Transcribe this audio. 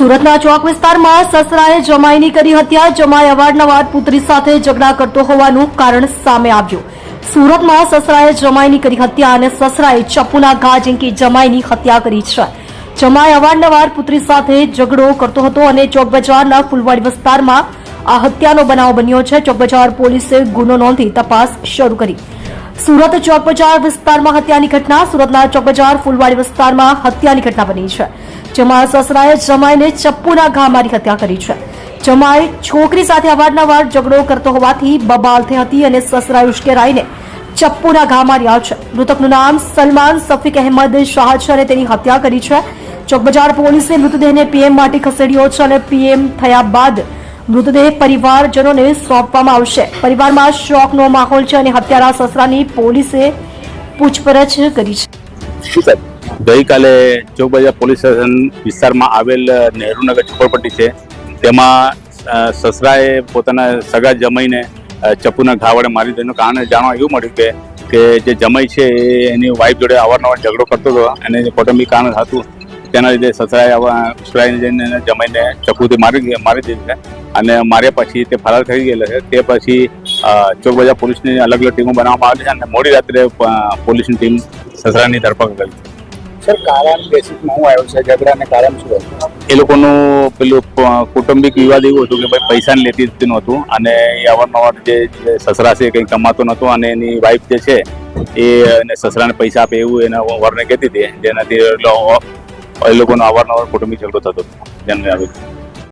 સુરતના ચોક વિસ્તારમાં સસરાએ જમાઈની કરી હત્યા. જમાઈ અવારનવાર પુત્રી સાથે ઝઘડા કરતો હોવાનું કારણ સામે આવ્યું. સુરતમાં સસરાએ જમાઈની કરી હત્યા અને સસરાએ ચપ્પુના ઘા ઝીંકી જમાઈની હત્યા કરી છે. જમાઈ અવારનવાર પુત્રી સાથે ઝઘડો કરતો હતો અને ચોક બજારના ફૂલવાડી વિસ્તારમાં આ હત્યાનો બનાવ બન્યો છે. ચોક પોલીસે ગુનો નોંધી તપાસ શરૂ કરી. સુરત ચોક બજાર વિસ્તારમાં હત્યાની ઘટના. સુરતના ચોક બજાર ફૂલવાડી વિસ્તારમાં હત્યાની ઘટના બની છે. જેમાં સસરાએ જમાઈને ચપ્પુના ઘા મારી હત્યા કરી છે. જમાઈ છોકરી સાથે અવારનવાર ઝઘડો કરતો હોવાથી બબાલ થઈ હતી અને સસરાએ ઉશ્કેરાઈને ચપ્પુના ઘા માર્યા છે. મૃતકનું નામ સલમાન સફીક અહેમદ શાહ છે અને તેની હત્યા કરી છે. ચોકબજાર પોલીસે મૃતદેહને પીએમ માટે ખસેડ્યો છે અને પીએમ થયા બાદ મૃતદેહ પરિવારજનોને સોંપવામાં આવશે. પરિવારમાં શોકનો માહોલ છે અને હત્યારા સસરાની પોલીસે પૂછપરછ કરી છે. ગઈકાલે ચોકબજાર પોલીસ સ્ટેશન વિસ્તારમાં આવેલ નહેરુનગર ચોપડપટ્ટી છે. તેમાં સસરાએ પોતાના સગા જમાઈને ચપ્પુના ઘા વડે મારી તેનું કારણ જાણવા એવું મળ્યું કે કે જે જમાઈ છે એની વાઈફ જોડે અવારનવાર ઝઘડો કરતો હતો. અને કૌટુંબિક કારણ હતું. તેના લીધે સસરાએ આવા જઈને જમાઈને ચપ્પુથી મારી મારી દીધી છે અને માર્યા પછી તે ફરાર થઈ ગયેલો છે. તે પછી ચોક બજાર પોલીસની અલગ અલગ ટીમો બનાવવામાં આવી છે અને મોડી રાત્રે પોલીસની ટીમ સસરાની ધરપકડ કરી. સર કારણ બેસિકમાં હું આવ્યો છે ઝઘડાને કારણ શું એ લોકોનું પેલું કુટુંબિક વિવાદ એવું હતું કે ભાઈ પૈસા લેતી જ નહોતું અને એ અવારનવાર જે જે સસરા છે કંઈ કમાતો નહોતો અને એની વાઈફ જે છે એ એને સસરાને પૈસા આપે એવું એના વરને કહેતી હતી. જેનાથી એ લોકોનો અવારનવાર કુટુંબી ઝઘડો થતો હતો. જેને આવી.